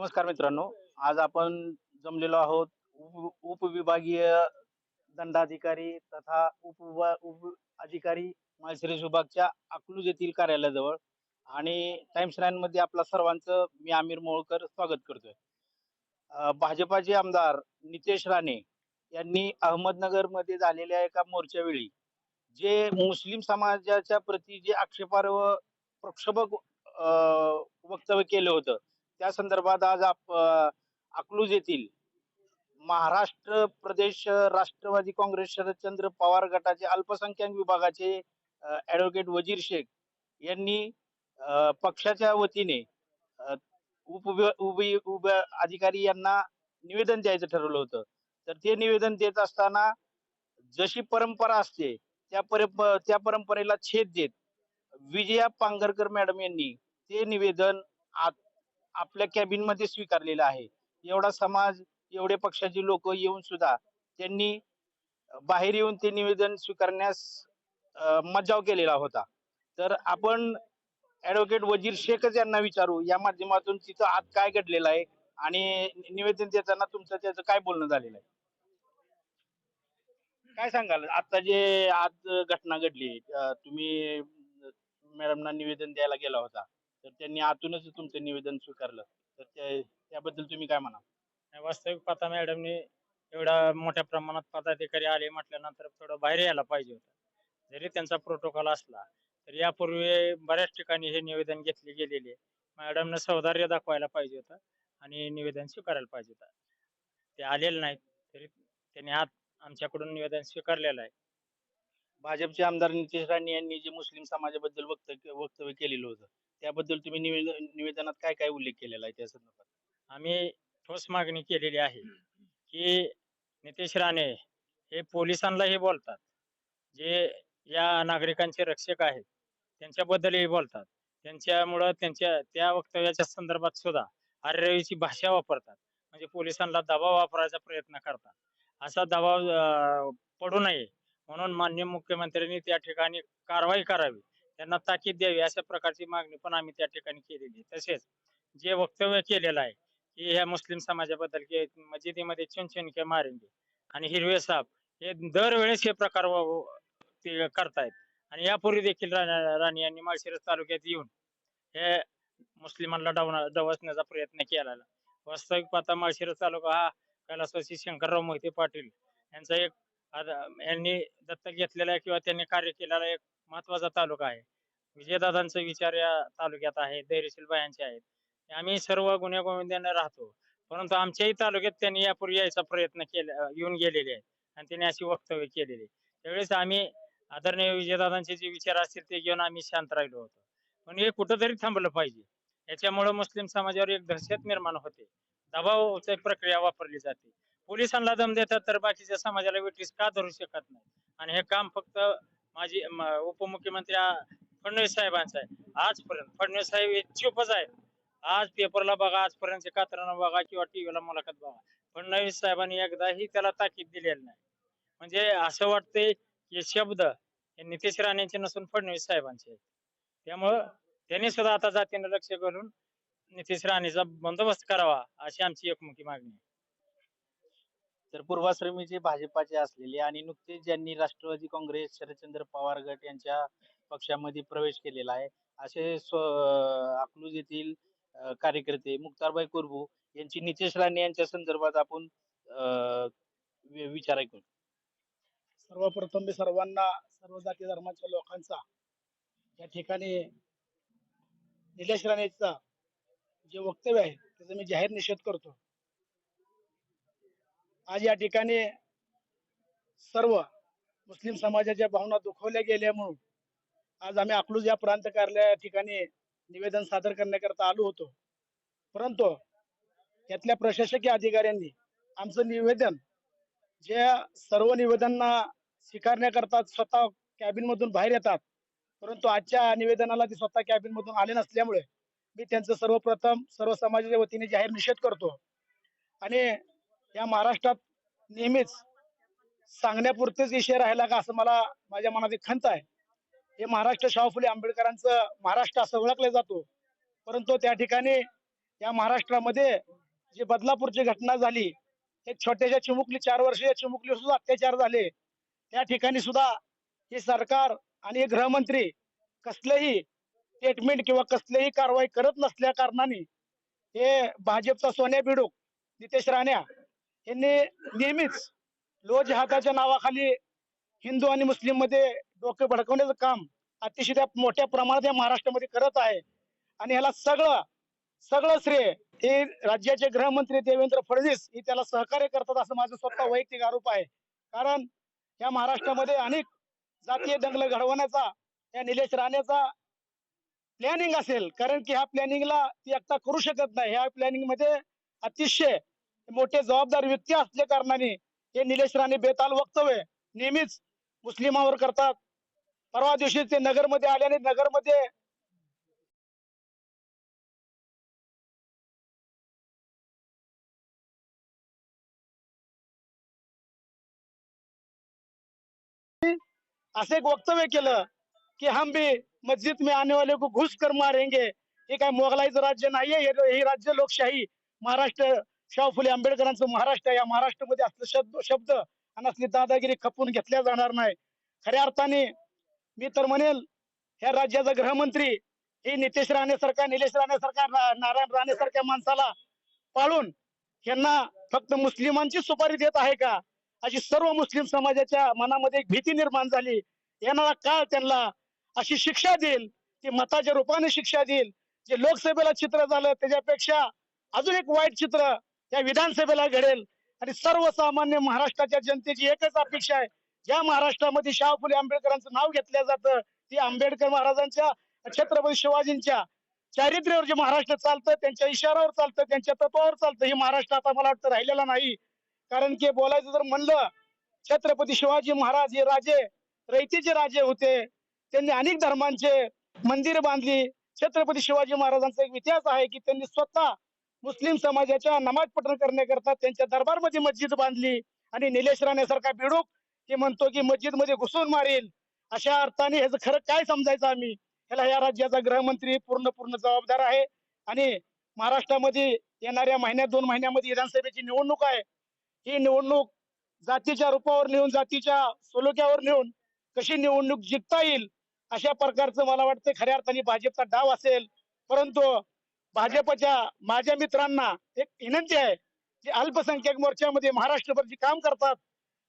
नमस्कार मित्रांनो. आज आपण जमलेलो आहोत उप उपविभागीय दंडाधिकारी तथा उप उप अधिकारी माळशिरस विभागच्या अकलूज येथील कार्यालयाजवळ आणि टाइम्स नाईन मध्ये आपला सर्वांचं मी आमिर मोळकर स्वागत करतोय. भाजपाचे आमदार नितेश राणे यांनी अहमदनगरमध्ये झालेल्या एका मोर्चावेळी जे मुस्लिम समाजाच्या प्रती जे आक्षेपार्ह प्रक्षोभक वक्तव्य केलं होतं त्या संदर्भात आज आप अकलूज येथील महाराष्ट्र प्रदेश राष्ट्रवादी काँग्रेस शरदचंद्र पवार गटाचे अल्पसंख्याक विभागाचे ॲडव्होकेट वजीर शेख यांनी पक्षाच्या वतीने उप उभी उप अधिकारी यांना निवेदन द्यायचं ठरवलं होतं. तर ते निवेदन देत असताना जशी परंपरा असते त्या परंप त्या परंपरेला छेद देत विजया पांगरकर मॅडम यांनी ते निवेदन आत आपल्या कॅबिनमध्ये स्वीकारलेला आहे. एवढा समाज एवढे पक्षाचे लोक येऊन सुद्धा त्यांनी बाहेर येऊन ते निवेदन स्वीकारण्यास मज्जाव केलेला होता. तर आपण ऍडव्होकेट वजीर शेखच यांना विचारू या माध्यमातून तिथं आत काय घडलेलं आहे आणि निवेदन देताना तुमचं त्याचं काय बोलणं झालेलं आहे? काय सांगाल? आता जे आज घटना घडली तुम्ही मॅडमना निवेदन द्यायला गेला होता. तर त्यांनी आतूनच तुमचं निवेदन स्वीकारलं. तर त्या- त्याबद्दल तुम्ही काय म्हणाल? वास्तविक पाहता मॅडमने एवढा मोठ्या प्रमाणात पदाधिकारी आले म्हटल्यानंतर थोडं बाहेर यायला पाहिजे होतं. जरी त्यांचा प्रोटोकॉल असला तर यापूर्वी बऱ्याच ठिकाणी हे निवेदन घेतले गेलेले. मॅडमनं सौदार्य दाखवायला पाहिजे होतं आणि निवेदन स्वीकारायला पाहिजे होतं. ते आलेले नाहीत तरी त्यांनी आत आमच्याकडून निवेदन स्वीकारलेलं आहे. भाजपचे आमदार नितेश राणे यांनी जे मुस्लिम समाजाबद्दल वक्तव्य वक्तव्य केलेलं होतं त्याबद्दल तुम्ही निवेदन निवेदनात काय काय उल्लेख केलेला आहे त्या संदर्भात? आम्ही ठोस मागणी केलेली आहे की नितेश राणे हे पोलिसांनाही बोलतात. जे या नागरिकांचे रक्षक आहेत त्यांच्याबद्दलही बोलतात. त्यांच्यामुळं त्यांच्या त्या वक्तव्याच्या संदर्भात सुद्धा आर्यवीची भाषा वापरतात. म्हणजे पोलिसांना दबाव वापरायचा प्रयत्न करतात. असा दबाव पडू नये म्हणून मान्य मुख्यमंत्र्यांनी त्या ठिकाणी कारवाई करावी. त्यांना ताकीद द्यावी अशा प्रकारची मागणी पण आम्ही त्या ठिकाणी केलेली तसेच जे वक्तव्य केलेलं आहे की ह्या मुस्लिम समाजाबद्दल की मस्जिदीमध्ये चुनचुनके मारेंगे आणि हिरवे साप हे दरवेळेस हे प्रकार ते करतायत. आणि यापूर्वी देखील राणी यांनी माळशिरस तालुक्यात येऊन हे मुस्लिमांना डावना डवसण्याचा प्रयत्न केलेला. वास्तविक पाहता माळशिरस तालुका हा कैलासवासी शंकरराव मोहिते पाटील यांचा एक आद- यांनी दत्तक घेतलेला आहे किंवा त्यांनी कार्य केलेला एक महत्त्वाचा तालुका आहे. विजयदादांचा विचार या तालुक्यात आहे धैर्यशील बायांचे आहेत. आम्ही सर्व गुन्हेगोविंद्यांना राहतो. परंतु आमच्याही तालुक्यात त्यांनी यापूर्वी यायचा प्रयत्न केला येऊन गेलेले आहेत आणि त्यांनी अशी वक्तव्य केलेली त्यावेळेस आम्ही आदरणीय विजयदादांचे जे विचार असतील ते घेऊन आम्ही शांत राहिलो होतो. पण हे कुठंतरी थांबलं पाहिजे. याच्यामुळे मुस्लिम समाजावर एक दहशत निर्माण होते. दबावाची प्रक्रिया वापरली जाते. पोलिसांना दम देतात तर बाकीच्या समाजाला वेटीस का धरू शकत नाही? आणि हे काम फक्त माझी उपमुख्यमंत्री फडणवीस साहेबांचं आहे. आजपर्यंत फडणवीस साहेब हे चुपच आहेत. आज पेपरला बघा आजपर्यंत कात्रांना बघा किंवा टीव्हीला मुलाखत बघा. फडणवीस साहेबांनी एकदाही त्याला ताकीद दिलेली नाही. म्हणजे असं वाटतंय की शब्द हे नितेश राणेंचे नसून फडणवीस साहेबांचे आहेत. त्यामुळं त्यांनी सुद्धा आता जातीने लक्ष घालून नितेश राणेचा बंदोबस्त करावा अशी आमची एकमुखी मागणी आहे. तर पूर्वाश्रमीचे भाजपाचे असलेले आणि नुकतेच ज्यांनी राष्ट्रवादी काँग्रेस शरदचंद्र पवार गट यांच्या पक्षामध्ये प्रवेश केलेला आहे असे स्व अकलूज येथील कार्यकर्ते मुक्तारबाई कुरबू यांची नितेश राणे यांच्या संदर्भात आपण विचार ऐकून. सर्वप्रथम मी सर्वांना सर्व जाती धर्माच्या लोकांचा या ठिकाणी निलेश राणेचा जे वक्तव्य आहे त्याचा मी जाहीर निषेध करतो. आज या ठिकाणी सर्व मुस्लिम समाजाच्या भावना दुखवल्या गेल्या म्हणून आज आम्ही अकलूज या प्रांत कार्यालया ठिकाणी निवेदन सादर करण्याकरता आलो होतो. परंतु त्यातल्या प्रशासकीय अधिकाऱ्यांनी आमचं निवेदन जे सर्व निवेदनांना स्वीकारण्याकरता स्वतः कॅबिनमधून बाहेर येतात परंतु आजच्या निवेदनाला ते स्वतः कॅबिनमधून आले नसल्यामुळे मी त्यांचं सर्वप्रथम सर्व समाजाच्या वतीने जाहीर निषेध करतो. आणि या महाराष्ट्रात नेहमीच सांगण्यापुरतेच विषय राहिला का असं मला माझ्या मनात एक खंत आहे. हे महाराष्ट्र शाहू फुले आंबेडकरांचं महाराष्ट्र असं ओळखलं जातो. परंतु त्या ठिकाणी या महाराष्ट्रामध्ये जी बदलापूरची घटना झाली एक छोट्याशा चिमुकली चार वर्षीय चिमुकली सुद्धा अत्याचार झाले. त्या ठिकाणी सुद्धा हे सरकार आणि हे गृहमंत्री कसलेही स्टेटमेंट किंवा कसलीही कारवाई करत नसल्या कारणाने हे भाजपचा सोन्या बिडूक नितेश राण्या यांनी नेहमीच लो जहादाच्या नावाखाली हिंदू आणि मुस्लिममध्ये डोकं भडकवण्याचं काम अतिशय त्या मोठ्या प्रमाणात या महाराष्ट्रामध्ये करत आहे. आणि ह्याला सगळं सगळं श्रेय हे राज्याचे गृहमंत्री देवेंद्र फडणवीस हे त्याला सहकार्य करतात असं माझं स्वतः वैयक्तिक आरोप आहे. कारण या महाराष्ट्रामध्ये अनेक जातीय दंगल घडवण्याचा या निलेश राणेचा प्लॅनिंग असेल. कारण की ह्या प्लॅनिंगला ती एकटा करू शकत नाही. ह्या प्लॅनिंगमध्ये अतिशय मोठे जबाबदार व्यक्ती असल्या कारणाने हे निलेश राणे बेताल वक्तव्य नेहमीच मुस्लिमावर करतात. परवा दिवशी ते नगरमध्ये आल्याने नगरमध्ये असं एक वक्तव्य केलं की हम भी मस्जिद में आने वाले को घुस कर मारेंगे. हे काय मोगलाईचं राज्य नाहीये? हे हे राज्य लोकशाही महाराष्ट्र शाहू फुले आंबेडकरांचं महाराष्ट्र या महाराष्ट्रामध्ये असले शब्द शब्द आणि असली दादागिरी खपून घेतल्या जाणार नाही. खऱ्या अर्थाने मी तर म्हणेल ह्या राज्याचा गृहमंत्री हे नितेश राणे सरकार निलेश राणे सरकार नारायण राणे सारख्या माणसाला पाळून यांना फक्त मुस्लिमांची सुपारी देत आहे का? अशी सर्व मुस्लिम समाजाच्या मनामध्ये एक भीती निर्माण झाली. येणारा काळ त्यांना अशी शिक्षा देईल ती मताच्या रूपाने शिक्षा देईल. जे लोकसभेला चित्र झालं त्याच्यापेक्षा अजून एक वाईट चित्र या विधानसभेला घडेल. आणि सर्वसामान्य महाराष्ट्राच्या जनतेची एकच अपेक्षा आहे. ज्या महाराष्ट्रामध्ये शाहू फुले आंबेडकरांचं नाव घेतलं जातं ती आंबेडकर महाराजांच्या छत्रपती शिवाजींच्या चारित्र्यावर जे महाराष्ट्र चालतं त्यांच्या इशाऱ्यावर चालतं त्यांच्या तत्वावर चालतं हे महाराष्ट्र आता मला वाटतं राहिलेला नाही. कारण की बोलायचं जर म्हणलं छत्रपती शिवाजी महाराज हे राजे रयतेचे राजे होते. त्यांनी अनेक धर्मांचे मंदिर बांधली. छत्रपती शिवाजी महाराजांचा एक इतिहास आहे की त्यांनी स्वतः मुस्लिम समाजाच्या नमाज पठण करण्याकरता त्यांच्या दरबारमध्ये मस्जिद बांधली. आणि निलेश राणेसारखा बिडूक ते म्हणतो की मस्जिदमध्ये घुसून मारेल. अशा अर्थाने ह्याचं खरं काय समजायचं आम्ही? ह्याला या राज्याचा गृहमंत्री पूर्ण पूर्ण जबाबदार आहे. आणि महाराष्ट्रामध्ये येणाऱ्या महिन्यात दोन महिन्यामध्ये विधानसभेची निवडणूक आहे. ही निवडणूक जातीच्या रूपावर नेऊन जातीच्या सोलोक्यावर नेऊन कशी निवडणूक जिंकता येईल अशा प्रकारचं मला वाटतं खऱ्या अर्थाने भाजपचा डाव असेल. परंतु भाजपच्या माझ्या मित्रांना एक विनंती आहे जे अल्पसंख्याक मोर्चामध्ये महाराष्ट्रभर जे काम करतात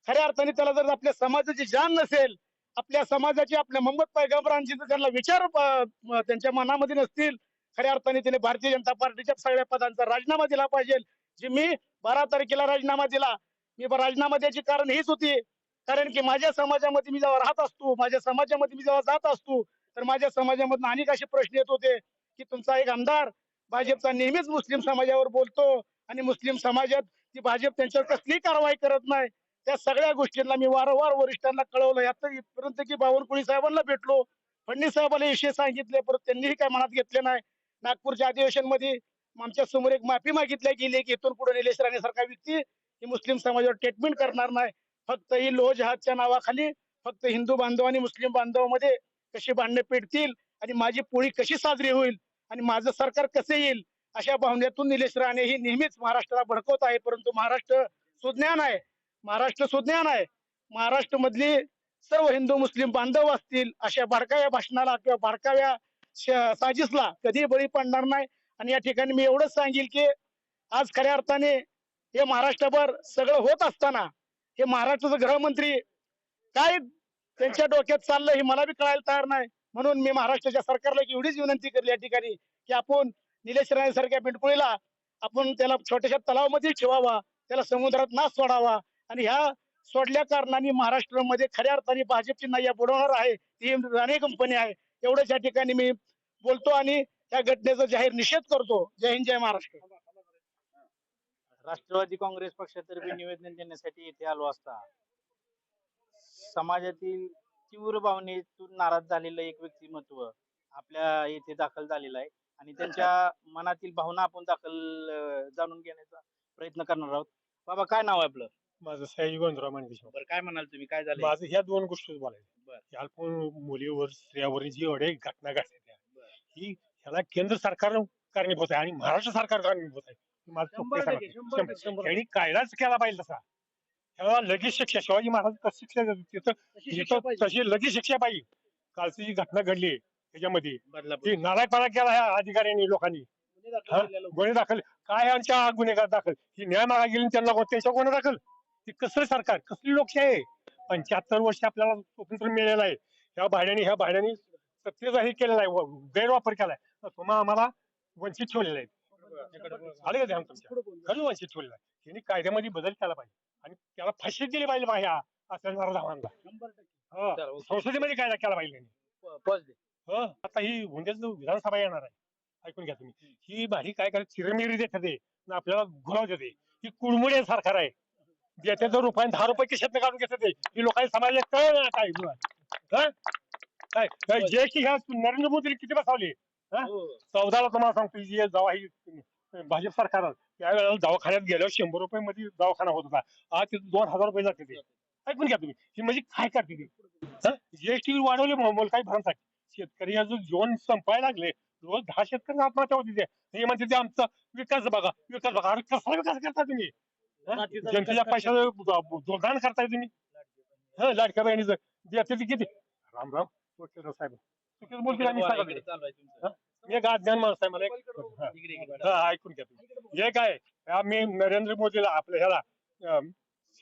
खऱ्या अर्थाने त्याला जर आपल्या समाजाची जाण नसेल आपल्या समाजाची आपल्या मोहम्मद पैगंबरांची जर त्यांना विचार त्यांच्या मनामध्ये नसतील खऱ्या अर्थाने त्याने भारतीय जनता पार्टीच्या सगळ्या पदांचा राजीनामा दिला पाहिजे. जे मी बारा तारखेला राजीनामा दिला मी राजीनामा द्यायची कारण हीच होती कारण की माझ्या समाजामध्ये मी जेव्हा राहत असतो माझ्या समाजामध्ये मी जेव्हा जात असतो तर माझ्या समाजामधून अनेक असे प्रश्न येत होते की तुमचा एक आमदार भाजपचा नेहमीच मुस्लिम समाजावर बोलतो आणि मुस्लिम समाजात ती भाजप त्यांच्यावर कसलीही कारवाई करत नाही. त्या सगळ्या गोष्टींना मी वारंवार वरिष्ठांना कळवलं. यात इथपर्यंत की बावनकुळी साहेबांना भेटलो. फडणवीस साहेबांना विषय सांगितले परत त्यांनीही काय मनात घेतले नाही. नागपूरच्या अधिवेशनमध्ये आमच्यासमोर एक माफी मागितली गेली की इथून पुढे निलेश राणे सारखा व्यक्ती ही मुस्लिम समाजावर ट्रीटमेंट करणार नाही. फक्त ही लोह जहाजच्या नावाखाली फक्त हिंदू बांधव आणि मुस्लिम बांधवामध्ये कशी भांडणं पेटतील आणि माझी पोळी कशी साजरी होईल आणि माझं सरकार कसे येईल? अशा भावनेतून निलेश राणे ही नेहमीच महाराष्ट्राला भडकवत आहे परंतु महाराष्ट्र सुज्ञान आहे. महाराष्ट्र सुज्ञान आहे. महाराष्ट्र मधली सर्व हिंदू मुस्लिम बांधव असतील अशा भडकाव्या भाषणाला किंवा भडकाव्या साजिशला साजिसला कधी बळी पडणार नाही. आणि या ठिकाणी मी एवढंच सांगेल की आज खऱ्या अर्थाने हे महाराष्ट्रभर सगळं होत असताना हे महाराष्ट्राचं गृहमंत्री काय त्यांच्या डोक्यात चाललं हे मला बी कळायला तयार नाही. म्हणून मी महाराष्ट्राच्या सरकारला एक एवढीच विनंती करली या ठिकाणी की आपण निलेश राणे सारख्या पिंटकुळीला आपण त्याला छोट्याशा तलावामध्ये ठेवावा त्याला समुद्रात ना सोडावा आणि ह्या सोडल्या कारणाने महाराष्ट्रामध्ये खऱ्या अर्थाने भाजपची नैया बुडवणार आहे ती राणे कंपनी आहे. एवढंच या ठिकाणी मी बोलतो आणि या घटनेचा जाहीर निषेध करतो. जय हिंद जय महाराष्ट्र. राष्ट्रवादी काँग्रेस पक्षातर्फे निवेदन देण्यासाठी येथे आलो असता समाजातील तीव्र भावनेतून नाराज झालेलं एक व्यक्तिमत्व आपल्या येथे दाखल झालेलं आहे आणि त्यांच्या मनातील भावना आपण दाखल अं, जाणून घेण्याचा प्रयत्न करणार आहोत. बाबा काय नाव आहे आपलं? माझं सयाजी गोंधराव मानदेश बरं काय म्हणाल तुम्ही? काय झालं माझं ह्या दोन गोष्टी बोलायचं. बरं. की अल्प मुलीवर स्त्रियावर जी एवढे घटना घडल्या. ही ह्याला केंद्र सरकारनं कारणीभूत आहे आणि महाराष्ट्र सरकार कारणीभूत आहे. हे माझं शंभर चुकतं टक्के, सांगा. शंभर शंभर- टक्के, शंभर त्यांनी कायदाच केला पाहिजे तसा. तेव्हा लगेच शिक्षा शिवाजी महाराज कसं शिक्षा देत होते, तिथं तशी शिक्षा तिथं पाहिजे. तशी लगेच शिक्षा पाहिजे. कालची जी घटना घडली त्याच्यामध्ये. ती नालायकपणा केला ह्या अधिकाऱ्यांनी लोकांनी. गुन्हे दाखल हा? गुन्हे काय यांच्या गुन्हेगार दाखल? ही न्याय मागा गेली आणि त्यांना कोण- त्यांच्या गुन्हे दाखल? ती कसलं सरकार? कसली लोकशाही आहे? पंच्याहत्तर वर्ष आपल्याला स्वातंत्र्य मिळालेलं आहे. ह्या भाड्याने ह्या भाड्याने सत्तेचा हे केलेला आहे. व- गैरवापर केलाय. तर तुम्हा आम्हाला वंचित ठेवलेलं आहे आले का ध्यान तुमच्या. खरं वंचित ठेवलेलं आहे. त्यांनी कायद्यामध्ये बदल केला पाहिजे. आणि त्याला फाशी दिली पाहिजे ह्या असल्या धावांना शंभर. हो. संसदेमध्ये कायदा केला पाहिजे त्यांनी. हो. आता ही उद्याच विधानसभा येणार आहे. ऐकून घ्या तुम्ही. ही भारी काय करत? चिरमिरी देतात ते. आणि आपल्याला घुराव देते. ही कुडमुडे सरकार आहे. देते दर रुपये दहा रुपये खिशात काढून घेतात ते. ही लोकांनी समाजाला कळ काय हा? काय? काय? जे की ह्या नरेंद्र मोदीने किती बसवली? हा? चौदाला तुम्हाला सांगतो जी जेव्हा ही भाजप सरकार. आलं, त्यावेळेला दवाखान्यात गेल्यावर शंभर रुपये मध्ये दवाखाना होत होता. आज तिथे दोन हजार रुपये जाते ते. ऐकून घ्या तुम्ही. ही म्हणजे काय करते ती? जीएसटी वाढवले मोल काही भरमसाठी. शेतकरी याचं जीवन संपायला लागले. रोज दहा शेतकरी आत्महत्या होती ते. हे म्हणते ते आमचा विकास बघा. विकास बघा. अरे कसला विकास करता तुम्ही? जनतेच्या पैशाचं जोडदान करताय तुम्ही. हा लाडक्या बहिणीचं. देते किती? राम राम. साहेब. बोलतील आम्ही आहे एक अज्ञान माणूस आहे मला एक. हा. हा, ऐकून घ्या तुम्ही. हे काय हा, मी नरेंद्र मोदीला आपल्या ह्याला अं,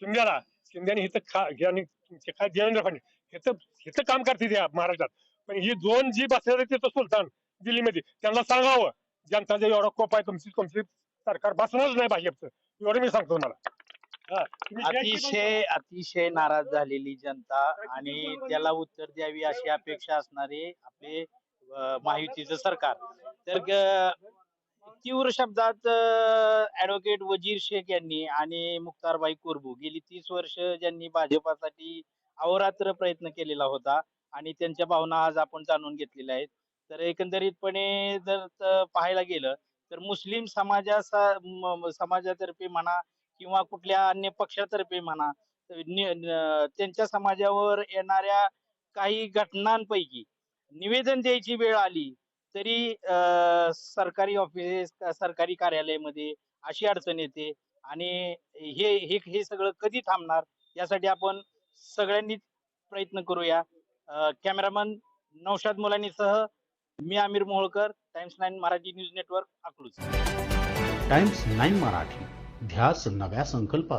शिंदेला शिंदेने हिथं खा यांनी तुमचे काय देवेंद्र फडणवीस हिथं हिथं काम करते त्या महाराष्ट्रात. पण ही दोन जी बसलेले तिथं सुलतान दिल्लीमध्ये त्यांना सांगावं. जनता जे एवढा कोप आहे तुमची तुमची सरकार बसणारच नाही भाजपचं. एवढं मी सांगतो तुम्हाला. हा, तुम्ही जे की अतिशय अतिशय नाराज झालेली जनता आणि त्याला उत्तर द्यावी अशी अपेक्षा असणारे आपले महायुतीचं सरकार. तर तीव्र शब्दात ऍडव्होकेट वजीर शेख यांनी आणि मुक्तारबाई कुरबू गेली तीस वर्ष ज्यांनी भाजपासाठी अहोरात्र प्रयत्न केलेला होता आणि त्यांच्या भावना आज आपण जाणून घेतलेल्या आहेत. तर एकंदरीतपणे जर पाहायला गेलं तर मुस्लिम समाजा समाजातर्फे म्हणा किंवा कुठल्या अन्य पक्षातर्फे म्हणा त्यांच्या समाजावर येणाऱ्या काही घटनांपैकी निवेदन द्यायची वेळ आली तरी सरकारी ऑफिस सरकारी कार्यालयामध्ये अशी अडचण येते आणि हे हे हे सगळं कधी थांबणार यासाठी आपण सगळ्यांनीच प्रयत्न करूया. कॅमेरामन नौशाद मुलानीसह मी Aamir Moholkar Times Nine Marathi news network Akluj. Times Nine Marathi ध्यास नव्या संकल्पाचा.